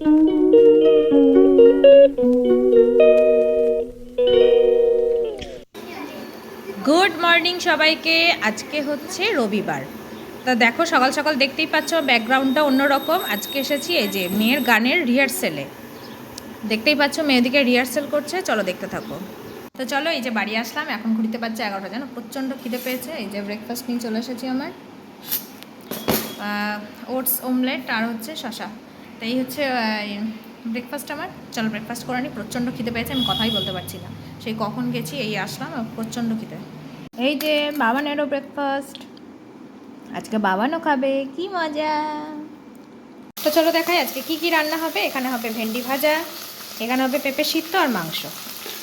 Good morning সবাইকে। আজকে হচ্ছে রবিবার। তা দেখো, সকাল সকাল দেখতেই পাচ্ছ, ব্যাকগ্রাউন্ডটা অন্যরকম। আজকে এসেছি এই যে মেয়ের গানের রিহার্সেলে। দেখতেই পাচ্ছ, মেয়েদিকে রিহার্সেল করছে। চলো দেখতে থাকো। তো চলো, এই যে বাড়ি আসলাম। এখন ঘুরতে পারছে এগারোটা। জানো, প্রচণ্ড খিদে পেয়েছে। এই যে ব্রেকফাস্ট নিয়ে চলে এসেছি আমার। ওটস অমলেট আর হচ্ছে শশা তো এই হচ্ছে ব্রেকফাস্ট আমার। চলো ব্রেকফাস্ট করে নিই প্রচণ্ড খিদে পেয়েছে, আমি কথাই বলতে পারছি না। সেই কখন গেছি, এই আসলাম প্রচণ্ড খিদে। এই যে বাবানেরও ব্রেকফাস্ট আজকে বাবানও খাবে, কি মজা। তো চলো দেখাই আজকে কি কি রান্না হবে। এখানে হবে ভেন্ডি ভাজা, এখানে হবে পেঁপে সিদ্ধ আর মাংস।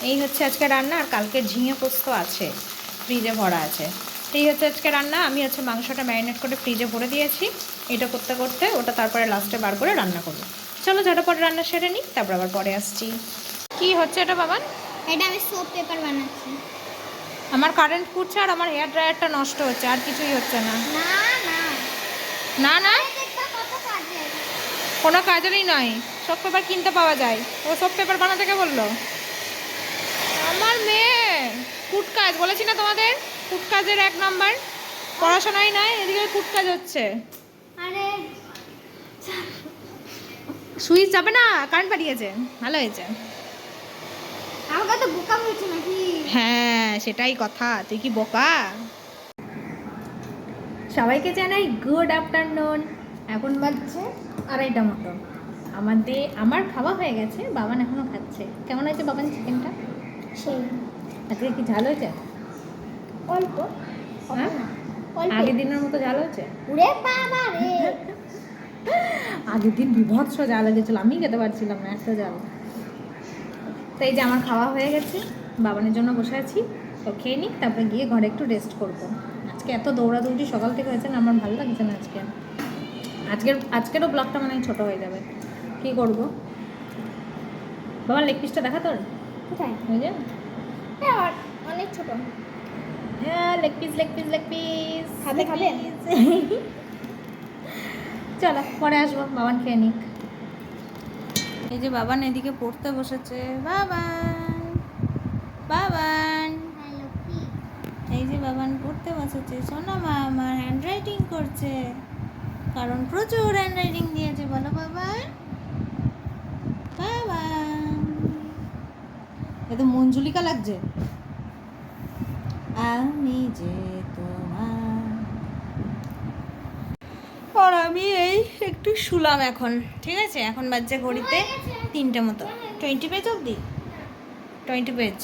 এই হচ্ছে আজকে রান্না, আর কালকে ঝিঙে পোস্ত আছে, ফ্রিজে ভরা আছে। এই হচ্ছে আজকে রান্না। আমি হচ্ছে মাংসটা ম্যারিনেট করে ফ্রিজে ভরে দিয়েছি। এটা করতে করতে ওটা তারপরে লাস্টে বার করে রান্না করব। চলো ঝটাপট রান্না সেরে নিই তারপর আবার পরে আসছি। কি হচ্ছে এটা বাবান? এটা আমি সোপ পেপার বানাচ্ছি। আমার কারেন্ট ফুটছে আর আমার হেয়ার ড্রায়ারটা নষ্ট হচ্ছে আর কিছুই হচ্ছে না। না না। কোনো কাজেরই নয়। সব পেপার কিনতে পাওয়া যায়। ও সব পেপার বানাতে কে বলল? আমার মেয়ে। ফুট কাজ বলেছি না তোমাদের? ফুট কাজের এক নাম্বার। পড়াশোনাই নয় এদিকে ফুট কাজ হচ্ছে। আরে সুইচ যাবে না কারেন্ট পাঠিয়েছে ভালো হয়েছে। হ্যাঁ সেটাই কথা তুই কি বোকা? সবাইকে জানাই গুড আফটারনুন এখন বাজছে আড়াইটা মতো। আমাদের আমার খাওয়া হয়ে গেছে বাবান এখনও খাচ্ছে। কেমন হয়েছে বাবান চিকেনটা সেই। আজকে কি ঝাল হয়েছে? অল্প। হ্যাঁ? আগের দিনের মতো ঝাল হয়েছে? উড়ে বাবা রে। আগের দিন বিভৎস জাল লেগেছিল আমি খেতে পারছিলাম না একটা জাল তো এই যে আমার খাওয়া হয়ে গেছে বাবানের জন্য বসে আছি তো খেয়ে নিই তারপরে গিয়ে ঘরে একটু রেস্ট করব। আজকে এত দৌড়াদৌড়ি সকাল থেকে হয়েছে না আমার ভালো লাগছে না আজকে। আজকের আজকেরও ব্লগটা মানে ছোট হয়ে যাবে। কি করব? বাবার লেগ পিসটা দেখা তোর? কোথায়? হ্যাঁ, অনেক ছোট। হ্যাঁ leg piece leg piece leg piece খাবে, খাবে? চলো পরে আসব বাবান খেয়ে নিক। এই যে বাবান এদিকে পড়তে বসেছে। বাবান বাবান। এই যে বাবান পড়তে বসেছে। সোনা মা আমার হ্যান্ড রাইটিং করছে। কারণ প্রচুর হ্যান্ড রাইটিং দিয়েছে বলো বাবান। বাবান। এ তো মঞ্জুলিকা লাগছে? আমি যে তোমার। আর আমি এই একটু শুলাম এখন, ঠিক আছে? এখন বাজছে ঘড়িতে তিনটে মতো। টোয়েন্টি পেজ অবধি? টোয়েন্টি পেজ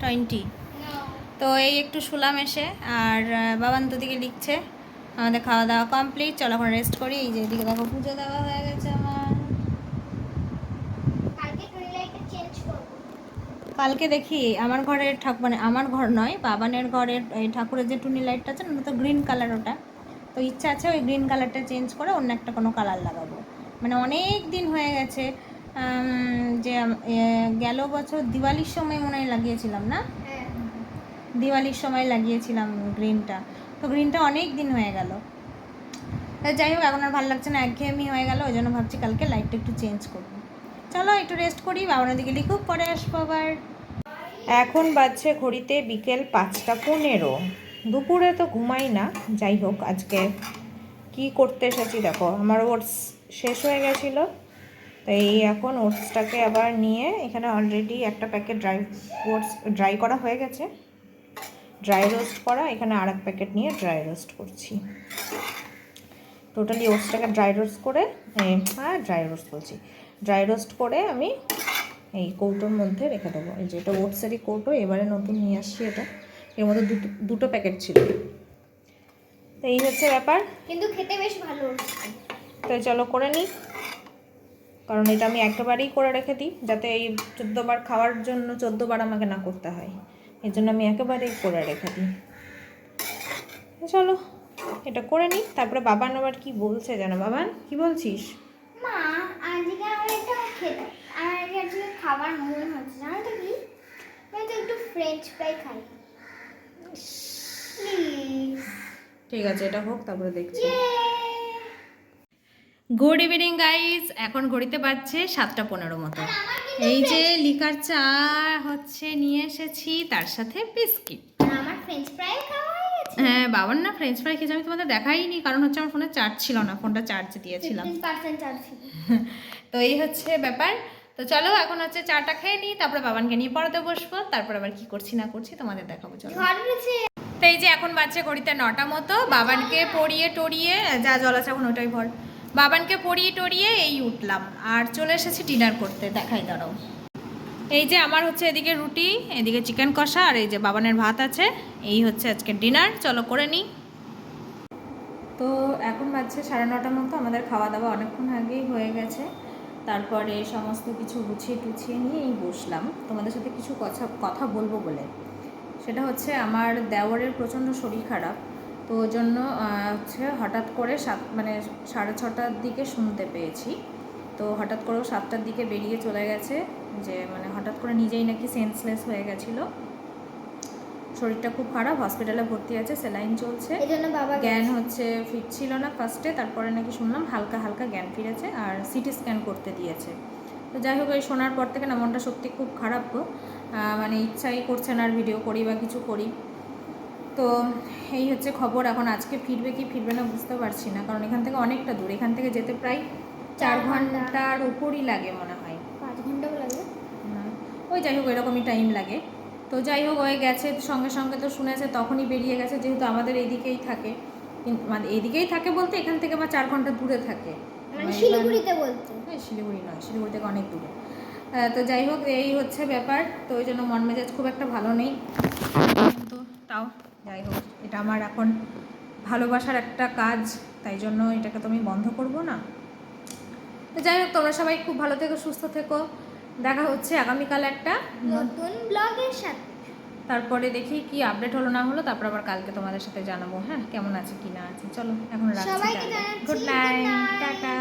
টোয়েন্টি তো এই একটু শুলাম এসে, আর বাবান দিকে লিখছে, আমাদের খাওয়া দাওয়া কমপ্লিট চলো এখন রেস্ট করি। এই যে এদিকে দেখো পুজো দেওয়া হয়ে গেছে আমার কালকে টুইলাইটটা চেঞ্জ করব কালকে দেখি আমার ঘরের ঠাকুর মানে আমার ঘর নয়, বাবানের ঘরের এই ঠাকুরের যে টুনি লাইটটা আছে না তো গ্রিন কালার ওটা। তো ইচ্ছা আছে ওই গ্রিন কালারটা চেঞ্জ করে অন্য একটা কোনো কালার লাগাবো। মানে অনেক দিন হয়ে গেছে যে গেল বছর দিওয়ালির সময় মনে হয় লাগিয়েছিলাম না? দিওয়ালির সময় লাগিয়েছিলাম গ্রিনটা তো গ্রিনটা অনেক দিন হয়ে গেল। যাই হোক, এখন আর ভালো লাগছে না, একঘেয়েমি হয়ে গেল, ওই জন্য ভাবছি কালকে লাইটটা একটু চেঞ্জ করব। চলো, একটু রেস্ট করি বাবার দিকে লিখুক, পরে আসব আবার। এখন বাজছে ঘড়িতে বিকেল পাঁচটা পনেরো। দুপুরে তো ঘুমাই না, যাই হোক আজকে কি করতে এসেছি দেখো, আমার ওটস শেষ হয়ে গেছিল তো এই এখন ওটসটাকে আবার নিয়ে এখানে অলরেডি একটা প্যাকেট ড্রাই ওটস ড্রাই করা হয়ে গেছে। ড্রাই রোস্ট করা, এখানে আর এক প্যাকেট নিয়ে ড্রাই রোস্ট করছি। টোটালি ওটসটাকে ড্রাই রোস্ট করে হ্যাঁ ড্রাই রোস্ট বলছি। ড্রাই রোস্ট করে আমি এই কৌটোর মধ্যে রেখে দেবো। এই যে এটা ওটসেরই কৌটো এবারে নতুন নিয়ে আসছি এটা। এর মধ্যে দুটো দুটো প্যাকেট ছিল। তো এই হচ্ছে ব্যাপার। কিন্তু খেতে বেশ ভালো। তো চলো করে নিই। কারণ এটা আমি একেবারেই করে রেখে দিই যাতে এই চোদ্দোবার খাওয়ার জন্য চোদ্দোবার আমাকে না করতে হয়। এর জন্য আমি একেবারেই করে রেখে দিই। চলো এটা করে নিই। তারপরে বাবান আবার কি বলছে জানো? বাবান কি বলছিস? মা আজকে আমার এটা খেতে আমার আজকে খাবার মন হচ্ছে জানো তো কি? আমি তো একটু ফ্রেঞ্চ ফ্রাই খাই। ঠিক আছে এটা হোক তারপরে দেখছি। গুড ইভিনিং গাইজ এখন ঘড়িতে বাজছে সাতটা পনেরো মতো। আমার এই যে লিকার চা হচ্ছে নিয়ে এসেছি তার সাথে বিস্কিট আমার ফ্রেঞ্চ ফ্রাই হয়ে বাবার না ফ্রেঞ্চ ফ্রাই খেয়েছি আমি তোমাদের দেখাইনি কারণ হচ্ছে আমার ফোনে চার্জ ছিল না ফোনটা চার্জ দিয়েছিলাম। তো এই হচ্ছে ব্যাপার। তো চলো এখন হচ্ছে চাটা খেয়ে নিই তারপরে বাবানকে নিয়ে পড়াতে বসবো তারপর আবার কি করছি না করছি তোমাদের দেখাবো চলো। তো এই যে এখন বাচ্চা ঘড়িতে নটা মতো বাবানকে পড়িয়ে টড়িয়ে যা জল আছে এখন ওটাই ভর বাবানকে পড়িয়ে টড়িয়ে এই উঠলাম আর চলে এসেছি ডিনার করতে দেখাই দাঁড়াও। এই যে আমার হচ্ছে এদিকে রুটি এদিকে চিকেন কষা আর এই যে বাবানের ভাত আছে এই হচ্ছে আজকে ডিনার চলো করে নিই। তো এখন বাজছে সাড়ে নটার মতো আমাদের খাওয়া দাওয়া অনেকক্ষণ আগেই হয়ে গেছে। তারপরে সমস্ত কিছু গুছিয়ে টুছিয়ে নিয়েই বসলাম। তোমাদের সাথে কিছু কথা কথা বলব বলে। সেটা হচ্ছে আমার দেওয়ারের প্রচণ্ড শরীর খারাপ, তো ওই জন্য হচ্ছে হঠাৎ করে সাত মানে সাড়ে ছটার দিকে শুনতে পেয়েছি। তো হঠাৎ করেও সাতটার দিকে বেরিয়ে চলে গেছে, যে মানে হঠাৎ করে নিজেই নাকি সেন্সলেস হয়ে গেছিল। শরীরটা খুব খারাপ হসপিটালে ভর্তি আছে স্যালাইন চলছে। এই জন্য বাবা জ্ঞান হচ্ছে ফিট ছিল না ফার্স্টে তারপরে নাকি শুনলাম হালকা হালকা জ্ঞান ফিরেছে আর সিটি স্ক্যান করতে দিয়েছে। তো যাই হোক এই শোনার পর থেকে না মনটা সত্যি খুব খারাপ গো। মানে ইচ্ছাই করছে না আর ভিডিও করি বা কিছু করি। তো এই হচ্ছে খবর এখন আজকে ফিরবে কি ফিরবে না বুঝতে পারছি না। কারণ এখান থেকে অনেকটা দূর এখান থেকে যেতে প্রায় চার চার ঘণ্টা। ঘণ্টার উপরই লাগে মনে হয়। পাঁচ ঘন্টাও লাগে? না, ওই যাই হোক এরকমই টাইম লাগে। তো যাই হোক ওই গেছে সঙ্গে সঙ্গে তো শুনেছে তখনই বেরিয়ে গেছে যেহেতু আমাদের এইদিকেই থাকে। কিন্তু মানে এইদিকেই থাকে বলতে এখান থেকে বা চার ঘণ্টা দূরে থাকে। মানে শিলিগুড়িতে বলতে। হ্যাঁ শিলিগুড়ি নয় শিলিগুড়ি থেকে অনেক দূরে। তো যাই হোক এই হচ্ছে ব্যাপার। তো ওই জন্য মন মেজাজ খুব একটা ভালো নেই। কিন্তু তাও যাই হোক এটা আমার এখন ভালোবাসার একটা কাজ তাই জন্য এটাকে তো আমি বন্ধ করব না। তো যাই হোক তোমরা সবাই খুব ভালো থেকো সুস্থ থেকো। দেখা হচ্ছে আগামীকাল একটা নতুন ব্লগের সাথে। তারপরে দেখি কি আপডেট হলো না হলো তারপর আবার কালকে তোমাদের সাথে জানাব হ্যাঁ? কেমন আছে কি না আছে? চলো এখন রাখছি গুড নাইট টাটা।